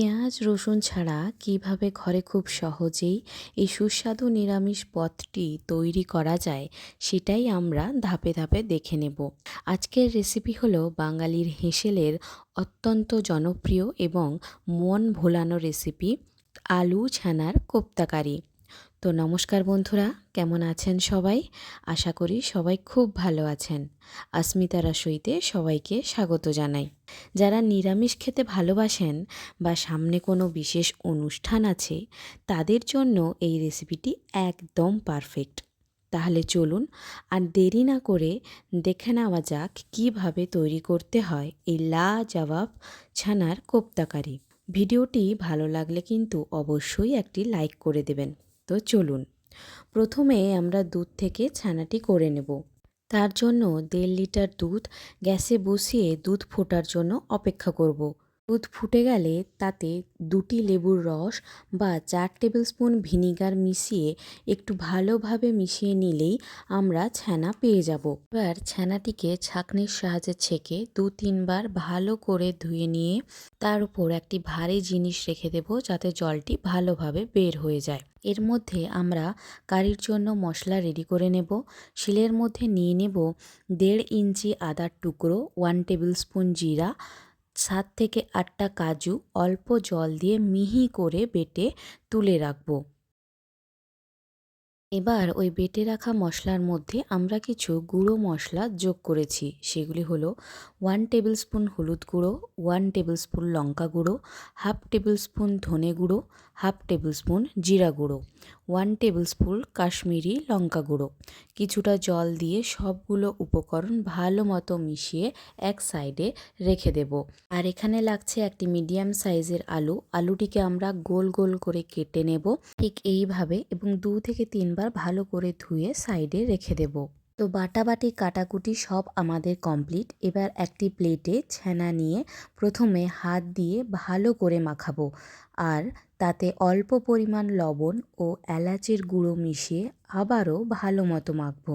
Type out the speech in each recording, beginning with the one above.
পেঁয়াজ, রসুন ছাড়া কীভাবে ঘরে খুব সহজেই এই সুস্বাদু নিরামিষ পথটি তৈরি করা যায়, সেটাই আমরা ধাপে ধাপে দেখে নেব। আজকের রেসিপি হলো বাঙালির হেঁসেলের অত্যন্ত জনপ্রিয় এবং মন ভোলানো রেসিপি আলু ছানার কোপ্তাকারি। তো নমস্কার বন্ধুরা, কেমন আছেন সবাই? আশা করি সবাই খুব ভালো আছেন। আসমিতা রসইতে সবাইকে স্বাগত জানাই। যারা নিরামিষ খেতে ভালোবাসেন বা সামনে কোনো বিশেষ অনুষ্ঠান আছে, তাদের জন্য এই রেসিপিটি একদম পারফেক্ট। তাহলে চলুন আর দেরি না করে দেখে নেওয়া যাক কীভাবে তৈরি করতে হয় এই লা জবাব ছানার কোপ্তাকারি। ভিডিওটি ভালো লাগলে কিন্তু অবশ্যই একটি লাইক করে দেবেন। তো চলুন। প্রথমে আমরা দুধ থেকে ছানাটি করে নেব। তার জন্য দেড় লিটার দুধ গ্যাসে বসিয়ে দুধ ফোটার জন্য অপেক্ষা করব। দুধ ফুটে গেলে তাতে দুটি লেবুর রস বা চার টেবিল স্পুন ভিনিগার মিশিয়ে একটু ভালোভাবে মিশিয়ে নিলেই আমরা ছানা পেয়ে যাব। এবার ছানাটিকে ছাঁকনির সাহায্যে ছেঁকে দু তিনবার ভালো করে ধুয়ে নিয়ে তার উপর একটি ভারী জিনিস রেখে দেব যাতে জলটি ভালোভাবে বের হয়ে যায়। এর মধ্যে আমরা কারির জন্য মশলা রেডি করে নেব। শিলের মধ্যে নিয়ে নেব দেড় ইঞ্চি আদার টুকরো, ওয়ান টেবিল স্পুন জিরা সাত থেকে আটটা কাজু অল্প জল দিয়ে মিহি করে বেটে তুলে রাখব। এবার ওই বেটে রাখা মশলার মধ্যে আমরা কিছু গুঁড়ো মশলা যোগ করেছি। সেগুলি হলো ওয়ান টেবিল স্পুন হলুদ গুঁড়ো ওয়ান টেবিল স্পুন লঙ্কা গুঁড়ো হাফ টেবিল স্পুন ধনে গুঁড়ো হাফ টেবিল স্পুন জিরা গুঁড়ো ওয়ান টেবিল স্পুন কাশ্মীরি লঙ্কা গুঁড়ো। কিছুটা জল দিয়ে সবগুলো উপকরণ ভালো মতো মিশিয়ে এক সাইডে রেখে দেব। আর এখানে লাগছে একটি মিডিয়াম সাইজের আলু। আলুটিকে আমরা গোল গোল করে কেটে নেব। ঠিক এইভাবে এবং দু থেকে তিনবার ভালো করে ধুয়ে সাইডে রেখে দেব। তো বাটাবাটি কাটাকুটি সব আমাদের কমপ্লিট। এবার একটি প্লেটে ছানা নিয়ে প্রথমে হাত দিয়ে ভালো করে মাখাবো। আর তাতে অল্প পরিমাণ লবণ ও এলাচের গুঁড়ো মিশিয়ে আবারও ভালো মতো মাখবো।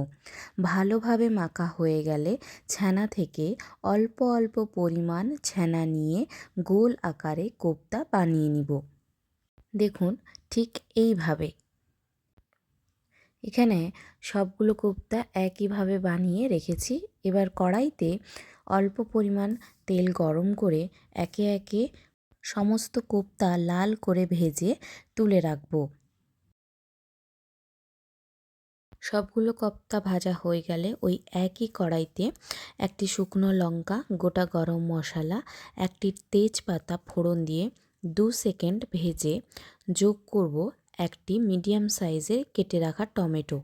ভালোভাবে মাখা হয়ে গেলে ছানা থেকে অল্প অল্প পরিমাণ ছানা নিয়ে গোল আকারে কোপ্তা বানিয়ে নিব। দেখুন, ঠিক এইভাবে এখানে সবগুলো কোপ্তা একইভাবে বানিয়ে রেখেছি। এবার কড়াইতে অল্প পরিমাণ তেল গরম করে একে একে সমস্ত কোপ্তা লাল করে ভেজে তুলে রাখব। সবগুলো কোপ্তা ভাজা হয়ে গেলে ওই একই কড়াইতে একটি শুকনো লঙ্কা, গোটা গরম মশলা, একটি তেজপাতা ফোড়ন দিয়ে দু সেকেন্ড ভেজে যোগ করব। একটি মিডিয়াম সাইজের কেটে রাখা টমেটো।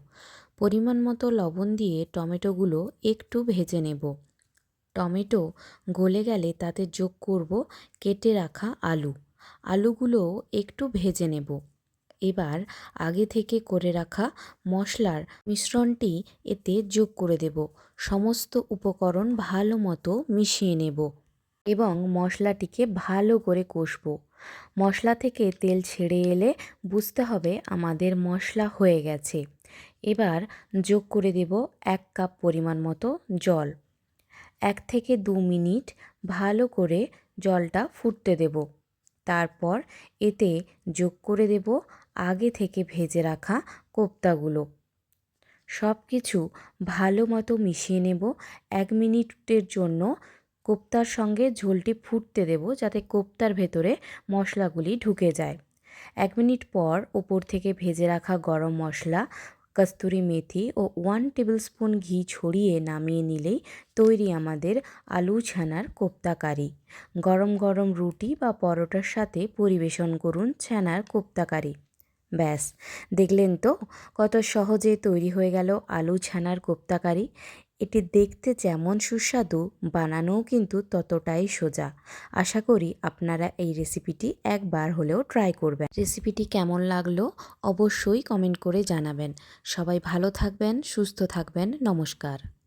পরিমাণ মতো লবণ দিয়ে টমেটোগুলো একটু ভেজে নেব। টমেটো গলে গেলে তাতে যোগ করব কেটে রাখা আলু। আলুগুলো একটু ভেজে নেব। এবার আগে থেকে করে রাখা মশলার মিশ্রণটি এতে যোগ করে দেব। সমস্ত উপকরণ ভালো মতো মিশিয়ে নেব এবং মশলাটিকে ভালো করে কষবো। মশলা থেকে তেল ছেড়ে এলে বুঝতে হবে আমাদের মশলা হয়ে গেছে। এবার যোগ করে দেব এক কাপ পরিমাণ মতো জল। এক থেকে দু মিনিট ভালো করে জলটা ফুটতে দেব। তারপর এতে যোগ করে দেব আগে থেকে ভেজে রাখা কোপ্তাগুলো। সব কিছু ভালো মতো মিশিয়ে নেব এক মিনিটের জন্য কোপ্তার সঙ্গে ঝোলটি ফুটতে দেব যাতে কোপ্তার ভেতরে মশলাগুলি ঢুকে যায়। এক মিনিট পর ওপর থেকে ভেজে রাখা গরম মশলা, কস্তুরি মেথি ও ওয়ান টেবিল স্পুন ঘি ছড়িয়ে নামিয়ে নিলেই তৈরি আমাদের আলু ছানার কোপ্তা কারি। গরম গরম রুটি বা পরোটার সাথে পরিবেশন করুন ছানার কোপ্তা কারি। ব্যাস। দেখলেন তো কত সহজে তৈরি হয়ে গেল আলু ছানার কোপ্তাকারি। এটি দেখতে যেমন সুস্বাদু, বানানোও কিন্তু ততটাই সোজা। আশা করি আপনারা এই রেসিপিটি একবার হলেও ট্রাই করবেন। রেসিপিটি কেমন লাগল অবশ্যই কমেন্ট করে জানাবেন। সবাই ভালো থাকবেন, সুস্থ থাকবেন। নমস্কার।